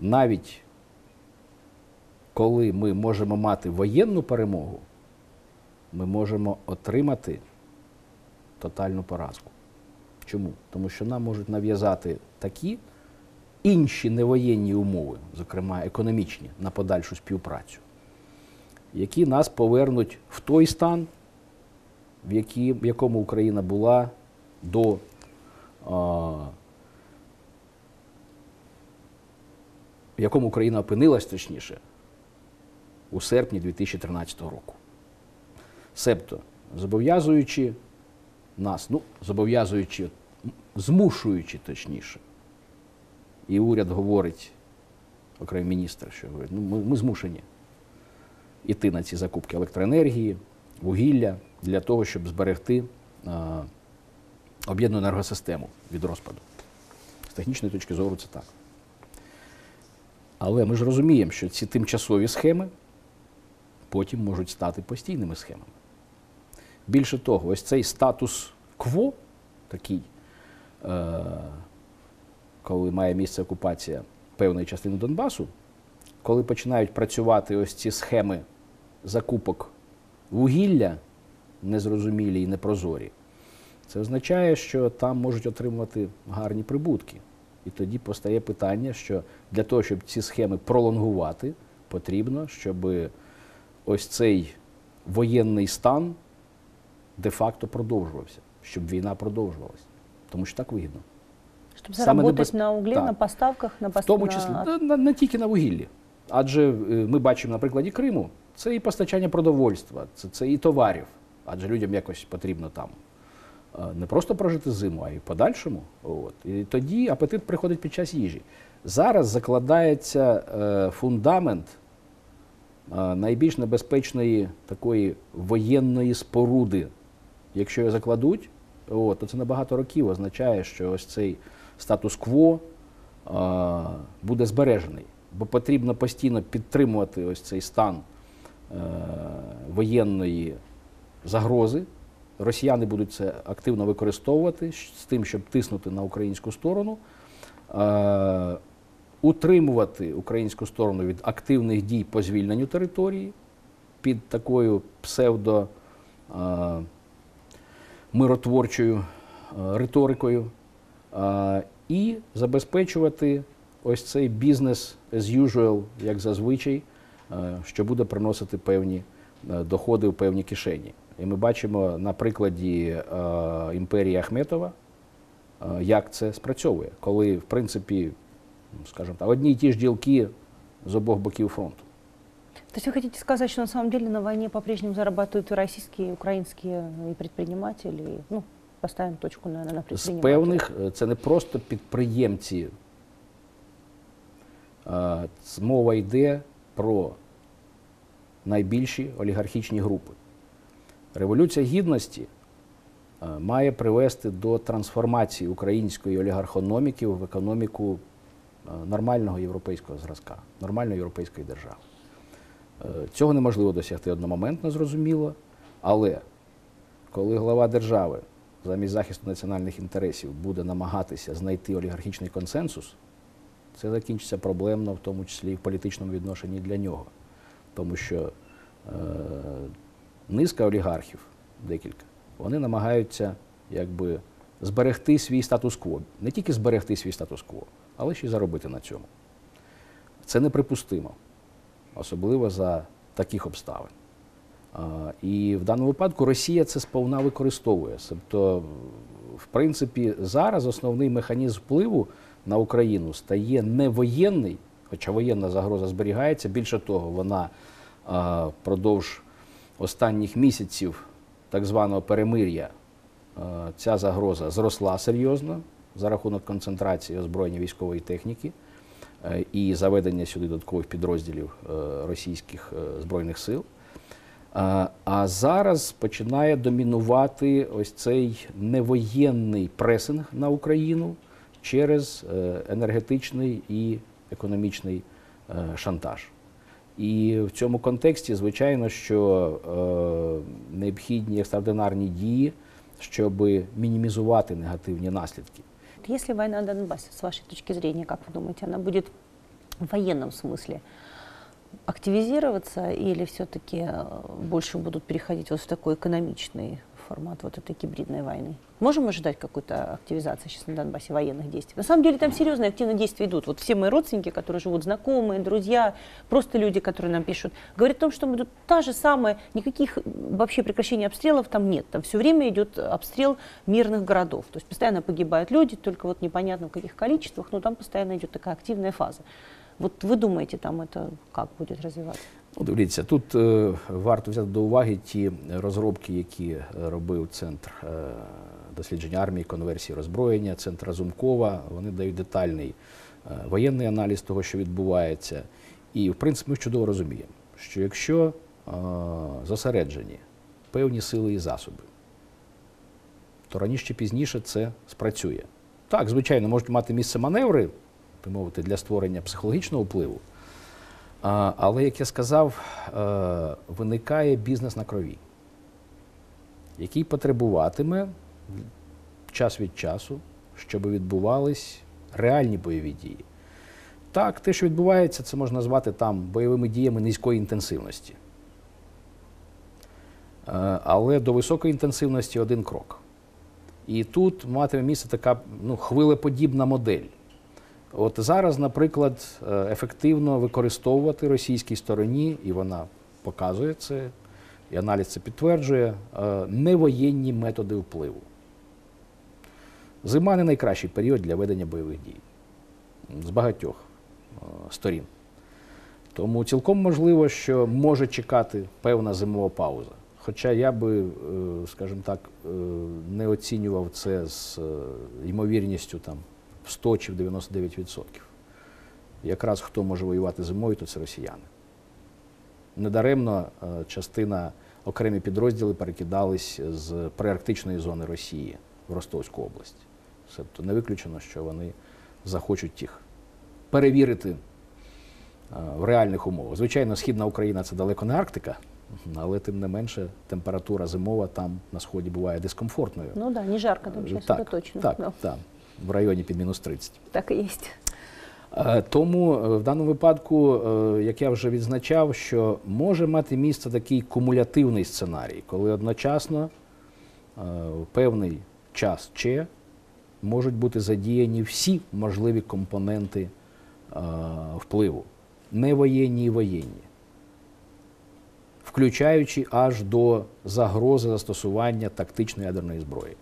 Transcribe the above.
навіть коли ми можемо мати воєнну перемогу, ми можемо отримати тотальну поразку. Чому? Тому що нам можуть нав'язати такі інші невоєнні умови, зокрема економічні, на подальшу співпрацю, які нас повернуть в той стан, в, якому Україна була до в якому Україна опинилась точніше у серпні 2013 року. Себто, зобов'язуючи нас, ну, зобов'язуючи, змушуючи точніше. І уряд говорить, окремий міністр, що говорить, ну, ми, ми змушені йти на ці закупки електроенергії, вугілля для того, щоб зберегти а, об'єднану енергосистему від розпаду. З технічної точки зору це так. Але ми ж розуміємо, що ці тимчасові схеми потім можуть стати постійними схемами. Більше того, ось цей статус кво, такий, е, коли має місце окупація певної частини Донбасу, коли починають працювати ось ці схеми закупок вугілля, незрозумілі і непрозорі, це означає, що там можуть отримувати гарні прибутки. І тоді постає питання, що для того, щоб ці схеми пролонгувати, потрібно, щоб ось цей воєнний стан де-факто продовжувався, щоб війна продовжувалася. Тому що так вигідно. Самое заработать небез- на угле, да. на поставках, на В тому числі та, на, не тільки на вугіллі. Адже е, ми бачимо на прикладі Криму, це і постачання продовольства, це, це і товарів. Адже людям якось потрібно там е, не просто прожити зиму, а й в подальшому. От. І тоді апетит приходить під час їжі. Зараз закладається е, фундамент е, найбільш небезпечної такої воєнної споруди. Якщо його закладуть, от, то це на багато років означає, що ось цей статус-кво а, буде збережений, бо потрібно постійно підтримувати ось цей стан е, воєнної загрози. Росіяни будуть це активно використовувати з тим, щоб тиснути на українську сторону, е, утримувати українську сторону від активних дій по звільненню території під такою псевдо е, миротворчою е, риторикою е, і забезпечувати ось цей бізнес as usual, як зазвичай, е, що буде приносити певні е, доходи в певні кишені. І ми бачимо на прикладі е, імперії Ахметова, е, як це спрацьовує, коли, в принципі, ну, скажімо так, одні й ті ж ділки з обох боків фронту. То есть вы хотите сказать, что на самом деле на войне по-прежнему зарабатывают и российские, и украинские и предприниматели? и, Ну, поставим точку, наверное, на З певних е, це не просто підприємці. Мова йде про найбільші олігархічні групи. Революція гідності е, має привести до трансформації української олігархономіки в економіку е, нормального європейського зразка, нормальної європейської держави. Е, Цього неможливо досягти одномоментно, зрозуміло, але коли глава держави замість захисту національних інтересів буде намагатися знайти олігархічний консенсус, це закінчиться проблемно, в тому числі і в політичному відношенні для нього. Тому що е, низка олігархів, декілька, вони намагаються якби зберегти свій статус-кво. Не тільки зберегти свій статус-кво, але ще й заробити на цьому. Це неприпустимо, особливо за таких обставин. І в даному випадку Росія це сповна використовує. Тобто, в принципі, зараз основний механізм впливу на Україну стає не воєнний, хоча воєнна загроза зберігається. Більше того, вона а, впродовж останніх місяців так званого перемир'я ця загроза зросла серйозно за рахунок концентрації озброєння військової техніки е, і заведення сюди додаткових підрозділів е, російських е, збройних сил. А, зараз починає домінувати ось цей невоєнний пресинг на Україну через е, енергетичний і економічний е, шантаж. І в цьому контексті, звичайно, що е, необхідні екстраординарні дії, щоб мінімізувати негативні наслідки. Если война на Донбассе, с вашей точки зрения, как вы думаете, она будет в военном смысле активизироваться или все-таки больше будут переходить вот в такой экономичный формат вот этой гибридной войны? Можем ожидать какой-то активизации сейчас на Донбассе военных действий? На самом деле там серьезные активные действия идут. Вот все мои родственники, которые живут, знакомые, друзья, просто люди, которые нам пишут, говорят о том, что идут та же самая, никаких вообще прекращений обстрелов там нет. Там все время идет обстрел мирных городов. То есть постоянно погибают люди, только вот непонятно в каких количествах, но там постоянно идет такая активная фаза. Вот ви думаєте, там це як буде розвиватися? Ну, дивіться, тут е, варто взяти до уваги ті розробки, які робив Центр е, дослідження армії, конверсії роззброєння, Центр Разумкова. Вони дають детальний е, воєнний аналіз того, що відбувається. І, в принципі, ми чудово розуміємо, що якщо е, зосереджені певні сили і засоби, то раніше чи пізніше це спрацює. Так, звичайно, можуть мати місце маневри, мовити, для створення психологічного впливу. Але, як я сказав, е, виникає бізнес на крові, який потребуватиме час від часу, щоб відбувались реальні бойові дії. Так, те, що відбувається, це можна назвати там бойовими діями низької інтенсивності. Е, Але до високої інтенсивності один крок. І тут матиме місце така ну, хвилеподібна модель. От зараз, наприклад, е, ефективно використовувати російській стороні, і вона показує це, і аналіз це підтверджує, е, невоєнні методи впливу. Зима не найкращий період для ведення бойових дій з багатьох е, сторін. Тому цілком можливо, що може чекати певна зимова пауза. Хоча я би, скажімо так, не оцінював це з ймовірністю там, в 100 чи в 99%. Якраз хто може воювати зимою, то це росіяни. Недаремно е, частина окремі підрозділи перекидались з приарктичної зони Росії в Ростовську область. Тобто не виключено, що вони захочуть їх перевірити е, в реальних умовах. Звичайно, Східна Україна це далеко не Арктика, але тим не менше температура зимова там на сході буває дискомфортною. Ну да, не жарко там так, это точно. Так, Да, так, в районі під мінус 30. так и есть. Е, Тому е, в даному випадку, е, як я вже відзначав, що може мати місце такий кумулятивний сценарій, коли одночасно в певний час ще можуть бути задіяні всі можливі компоненти впливу, не воєнні і воєнні, включаючи аж до загрози застосування тактичної ядерної зброї.